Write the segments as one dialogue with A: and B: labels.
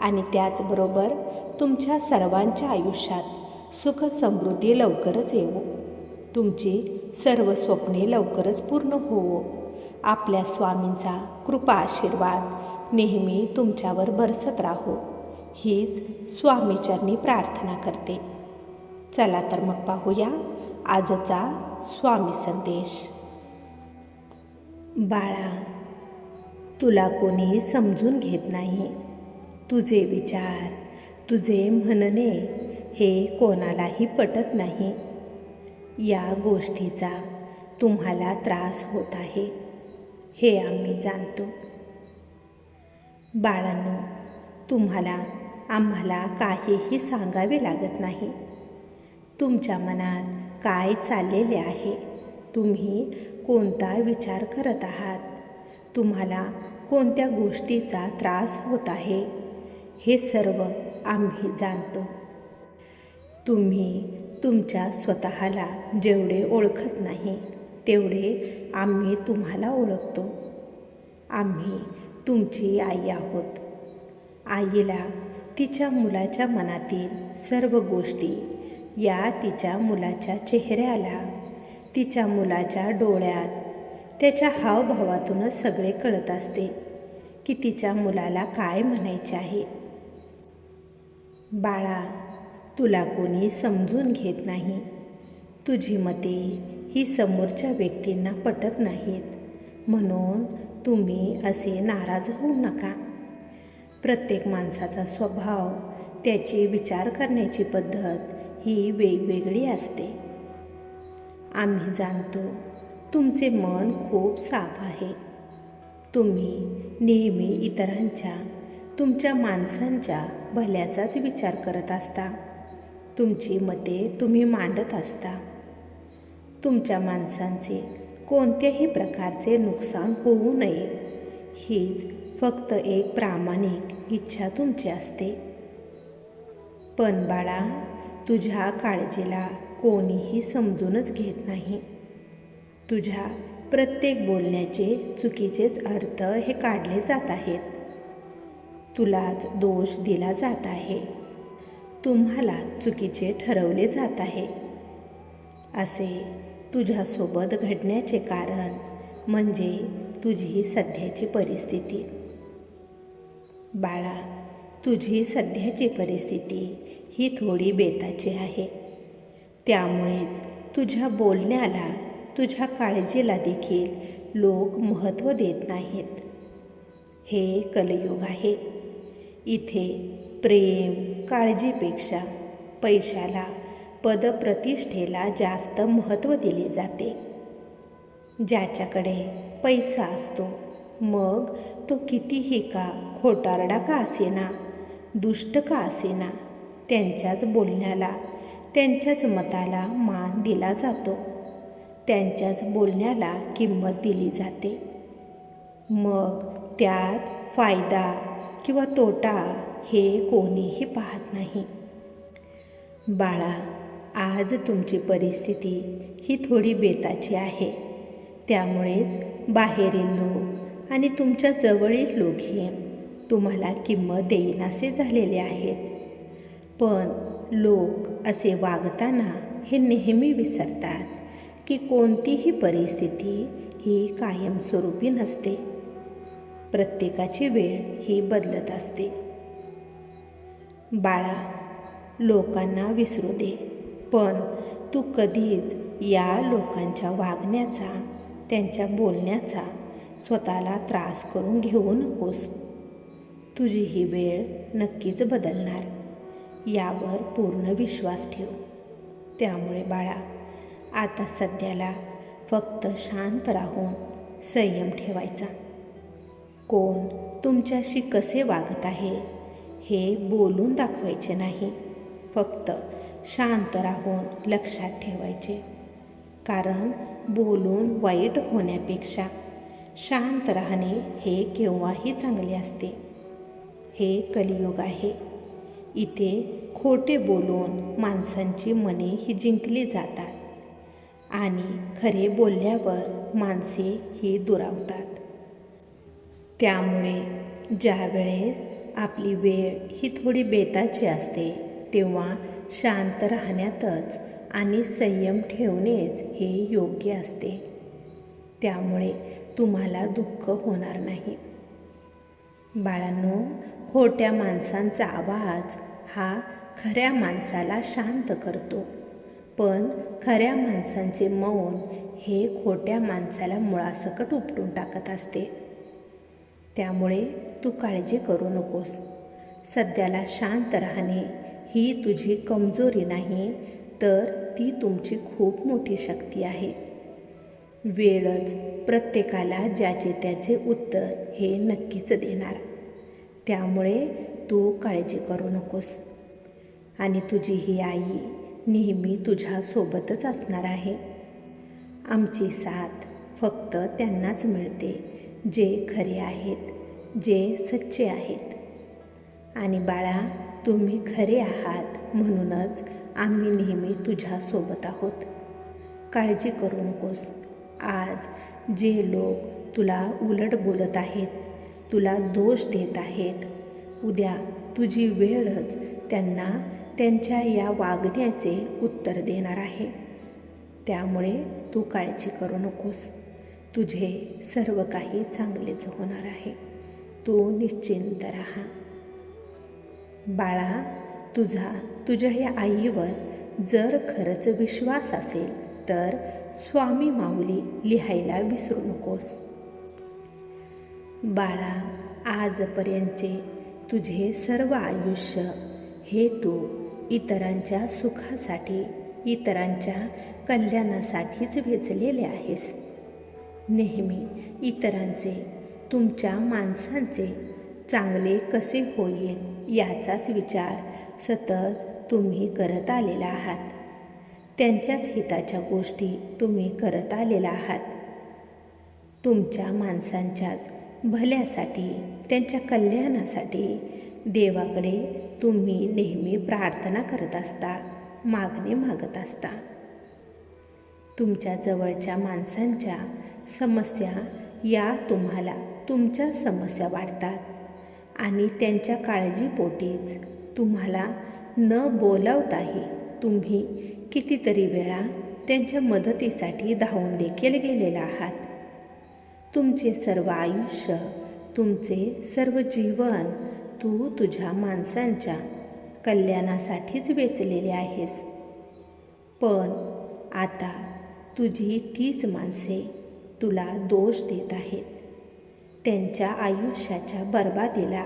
A: आणि त्याचबरोबर तुमच्या सर्वांच्या आयुष्यात सुख समृद्धी लवकरच येवो. तुमची सर्व स्वप्ने लवकरच पूर्ण होवो. आपल्या स्वामींचा कृपा आशीर्वाद नेहमी तुमच्यावर बरसत राहो. हीच स्वामीचरणी प्रार्थना करते. चला तर मग पाहूया आजचा स्वामी संदेश. बाळा तुला कोणी समजून घेत नाही. तुझे विचार तुझे म्हणणे हे कोणालाही पटत नाही. या गोष्टीचा तुम्हाला त्रास होत आहे हे आम्ही जाणतो. बाळांनो तुम्हाला आम्हाला काहीही सांगावे लागत नाही. तुमच्या मनात काय चाललेले आहे तुम्ही कोणता विचार करत आहात? तुम्हाला कोणत्या गोष्टीचा त्रास होत आहे? हे सर्व आम्ही जाणतो. तुम्ही तुमच्या स्वतःला जेवढे ओळखत नाही तेवढे आम्ही तुम्हाला ओळखतो. आम्ही तुमची आई आहोत. आईला तिच्या मुलाच्या मनातील सर्व गोष्टी या तिच्या मुलाच्या चेहऱ्याला तिच्या मुलाच्या डोळ्यात त्याच्या हावभावातूनच सगळे कळत असते की तिच्या मुलाला काय म्हणायचे आहे. बाळा तुला कोणी समजून घेत नाही. तुझी मते ही समोरच्या व्यक्तींना पटत नाहीत. म्हणून तुम्ही असे नाराज होऊ नका. प्रत्येक माणसाचा स्वभाव त्याची विचार करण्याची पद्धत ही वेगवेगळी असते. आम्ही जाणतो तुमचे मन खूप साफ आहे. तुम्ही नेहमी इतरांच्या तुमच्या माणसांच्या भल्याचाच विचार करत असता. तुमची मते तुम्ही मांडत असता. तुमच्या माणसांचे कोणत्याही प्रकारचे नुकसान होऊ नये. हीच फक्त एक प्रामाणिक इच्छा तुमची असते. पण बाळा तुझ्या काळजीला कोणीही समजूनच घेत नाही. तुझ्या प्रत्येक बोलण्याचे चुकीचेच अर्थ हे काढले जात आहेत. तुलाच दोष दिला जात आहे. तुम्हाला चुकीचे ठरवले जात आहे. असे तुझ्यासोबत घडण्याचे कारण म्हणजे तुझी सध्याची परिस्थिती. बाळा तुझी सध्याची परिस्थिती ही थोडी बेताची आहे. त्यामुळेच तुझ्या बोलण्याला तुझ्या काळजीला देखील लोक महत्त्व देत नाहीत. हे कलयुग आहे. इथे प्रेम काळजीपेक्षा पैशाला पदप्रतिष्ठेला जास्त महत्त्व दिले जाते. ज्याच्याकडे पैसा असतो मग तो कितीही का खोटारडा का असेना दुष्ट का असेना त्यांच्याच बोलण्याला त्यांच्याच मताला मान दिला जातो. त्यांच्याच बोलण्याला किंमत दिली जाते. मग त्यात फायदा किंवा तोटा हे कोणीही पाहत नाही. बाळा आज तुमची परिस्थिती ही थोडी बेताची आहे. त्यामुळेच बाहेरील लोक आणि तुमच्या जवळील लोकही तुम्हाला किंमत देईनासे झालेले आहेत. पण लोक असे वागताना हे नेहमी विसरतात की कोणतीही परिस्थिती ही कायमस्वरूपी नसते. प्रत्येकाची वेळ ही बदलत असते. बाळा लोकांना विसरू दे पण तू कधीच या लोकांच्या वागण्याचा त्यांच्या बोलण्याचा स्वतःला त्रास करून घेऊ नकोस. तुझी ही वेळ नक्कीच बदलणार. यावर पूर्ण विश्वास ठेव. त्यामुळे बाळा आता सध्याला फक्त शांत राहून संयम ठेवायचा. कोण तुमच्याशी कसे वागत आहे हे बोलून दाखवायचे नाही. फक्त शांत राहून लक्षात ठेवायचे. कारण बोलून वाईट होण्यापेक्षा शांत राहणे हे केव्हाही चांगले असते. हे कलियुग आहे. इथे खोटे बोलून माणसांची मने ही जिंकली जातात आणि खरे बोलल्यावर माणसे ही दुरावतात. त्यामुळे ज्या वेळेस आपली वेळ ही थोडी बेताची असते तेव्हा शांत राहण्यातच आणि संयम ठेवणेच हे योग्य असते. त्यामुळे तुम्हाला दुःख होणार नाही. बाळांनो खोट्या माणसांचा आवाज हा खऱ्या माणसाला शांत करतो. पण खऱ्या माणसांचे मौन हे खोट्या माणसाला मुळासकट उपटून टाकत असते. त्यामुळे तू काळजी करू नकोस. सध्याला शांत राहणे ही तुझी कमजोरी नाही तर ती तुमची खूप मोठी शक्ती आहे. वेळच प्रत्येकाला ज्याचे त्याचे उत्तर हे नक्कीच देणार. त्यामुळे तू काळजी करू नकोस. आणि तुझी ही आई नेहमी तुझ्यासोबतच असणार आहे. आमची साथ फक्त त्यांनाच मिळते जे खरे आहेत जे सच्चे आहेत. आणि बाळा तुम्ही खरे आहात म्हणूनच आम्ही नेहमी तुझ्यासोबत आहोत. काळजी करू नकोस. आज जे लोक तुला उलट बोलत आहेत तुला दोष देत आहेत उद्या तुझी वेळच त्यांना त्यांच्या या वागण्याचे उत्तर देणार आहे. त्यामुळे तू काळजी करू नकोस. तुझे सर्व काही चांगलेच होणार आहे. तू निश्चिंत राहा. बाळा तुझा तुझ्या या आईवर जर खरंच विश्वास असेल तर स्वामी माऊली लिहायला विसरू नकोस. बाळा आजपर्यंतचे तुझे सर्व आयुष्य हे तू इतरांच्या सुखासाठी इतरांच्या कल्याणासाठीच वेचलेले आहेस. नेहमी इतरांचे तुमच्या माणसांचे चांगले कसे होईल याचाच विचार सतत तुम्ही करत आलेला आहात. त्यांच्याच हिताच्या गोष्टी तुम्ही करत आलेला आहात. तुमच्या माणसांच्याच भल्यासाठी त्यांच्या कल्याणासाठी देवाकडे तुम्ही नेहमी प्रार्थना करत असता मागणे मागत असता. तुमच्या जवळच्या माणसांच्या समस्या या तुम्हाला तुमच्या समस्या वाटतात. आणि त्यांच्या काळजीपोटीच तुम्हाला न बोलावताही तुम्ही कितीतरी वेळा त्यांच्या मदतीसाठी धावून देखील गेलेला आहात. तुमचे सर्व आयुष्य तुमचे सर्व जीवन तू तुझ्या माणसांच्या कल्याणासाठीच वेचलेले आहेस. पण आता तुझी तीच माणसे तुला दोष देत आहेत. त्यांच्या आयुष्याच्या बर्बादीला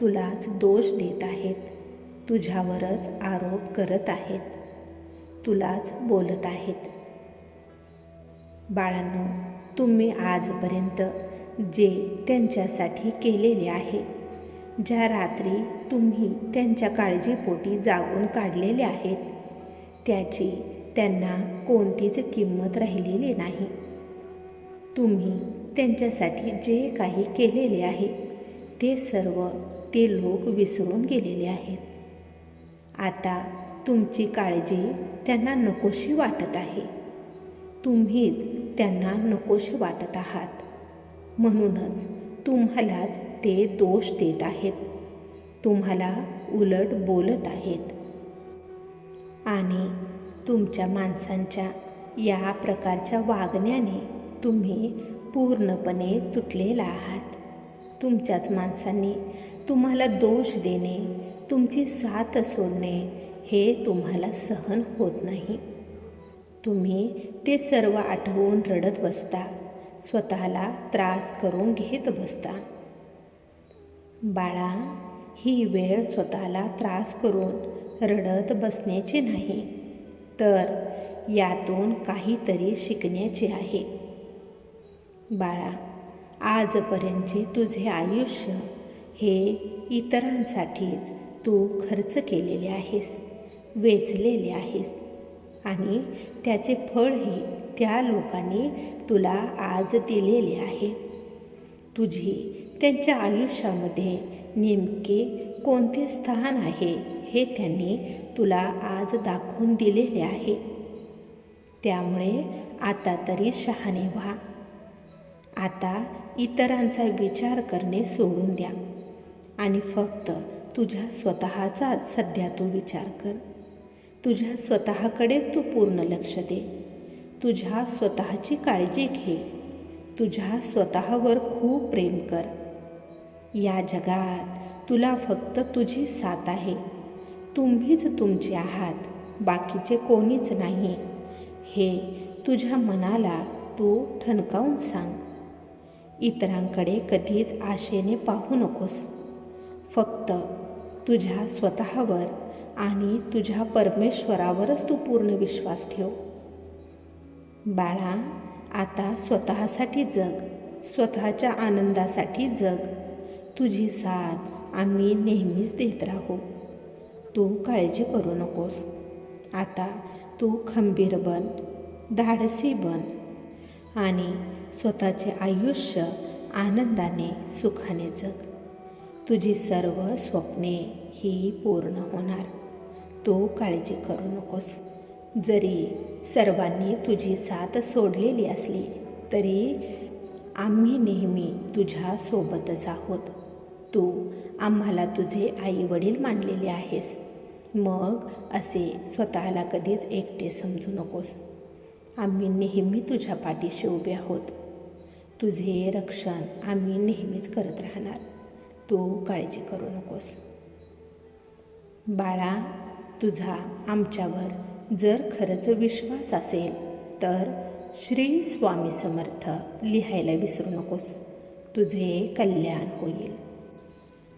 A: तुलाच दोष देत आहेत. तुझ्यावरच आरोप करत आहेत. तुलाच बोलत आहेत. बाळांनो तुम्ही आजपर्यंत जे त्यांच्यासाठी केलेले आहे ज्या रात्री तुम्ही त्यांच्या काळजीपोटी जागून काढलेले आहेत त्याची त्यांना कोणतीच किंमत राहिलेली नाही. तुम्ही त्यांच्यासाठी जे काही केलेले आहे ते सर्व ते लोक विसरून गेलेले आहेत. आता तुमची काळजी त्यांना नकोशी वाटत आहे. तुम्हीच त्यांना नकोशी वाटत आहात. म्हणूनच तुम्हालाच ते दोष देत आहेत. तुम्हाला उलट बोलत आहेत. आणि तुमच्या माणसांच्या या प्रकारच्या वागण्याने तुम्ही पूर्णपणे तुटलेला आहात. तुमच्याच माणसांनी तुम्हाला दोष देणे तुमची साथ सोडणे हे तुम्हाला सहन होत नाही. तुम्ही ते सर्व आठवून रडत बसता स्वतःला त्रास करून घेत बसता. बाळा ही वेळ स्वतःला त्रास करून रडत बसण्याची नाही. तर यातून काहीतरी शिकण्याचे आहे. बाळा आजपर्यंतचे तुझे आयुष्य हे इतरांसाठीच तू खर्च केलेले आहेस वेचलेले आहेस आणि त्याचे फळही त्या लोकांनी तुला आज दिलेले आहे. तुझी त्यांच्या आयुष्यामध्ये नेमके कोणते स्थान आहे हे त्यांनी तुला आज दाखवून दिलेले आहे. त्यामुळे आता तरी शहाणे व्हा. आता इतरांचा विचार करणे सोडून द्या. आणि फक्त तुझ्या स्वतःचाच सध्या तू विचार कर. तुझ्या स्वतःकडेच तू पूर्ण लक्ष दे. तुझ्या स्वतःची काळजी घे. तुझ्या स्वतःवर खूप प्रेम कर. या जगात तुला फक्त तुझी साथ आहे. तुम्हीच तुमचे आहात बाकीचे कोणीच नाही. हे तुझ्या मनाला तू ठणकावून सांग. इतरांकडे कधीच आशेने पाहू नकोस. फक्त तुझ्या स्वतःवर आणि तुझ्या परमेश्वरावरच तू पूर्ण विश्वास ठेव. बाळा आता स्वतःसाठी जग स्वतःच्या आनंदासाठी जग. तुझी साथ आम्ही नेहमीच देत राहू. तू काळजी करू नकोस. आता तू खंबीर बन धाडसी बन आणि स्वतःचे आयुष्य आनंदाने सुखाने जग. तुझी सर्व स्वप्ने ही पूर्ण होणार. तू काळजी करू नकोस. जरी सर्वांनी तुझी साथ सोडलेली असली तरी आम्ही नेहमी तुझ्यासोबतच आहोत. तू आम्हाला तुझे आई वडील मानलेले आहेस. मग असे स्वतःला कधीच एकटे समजू नकोस. आम्ही नेहमी तुझ्या पाठीशी उभे आहोत. तुझे रक्षण आम्ही नेहमीच करत राहणार. तू काळजी करू नकोस. बाळा तुझा आमच्यावर जर खरंच विश्वास असेल तर श्री स्वामी समर्थ लिहायला विसरू नकोस. तुझे कल्याण होईल.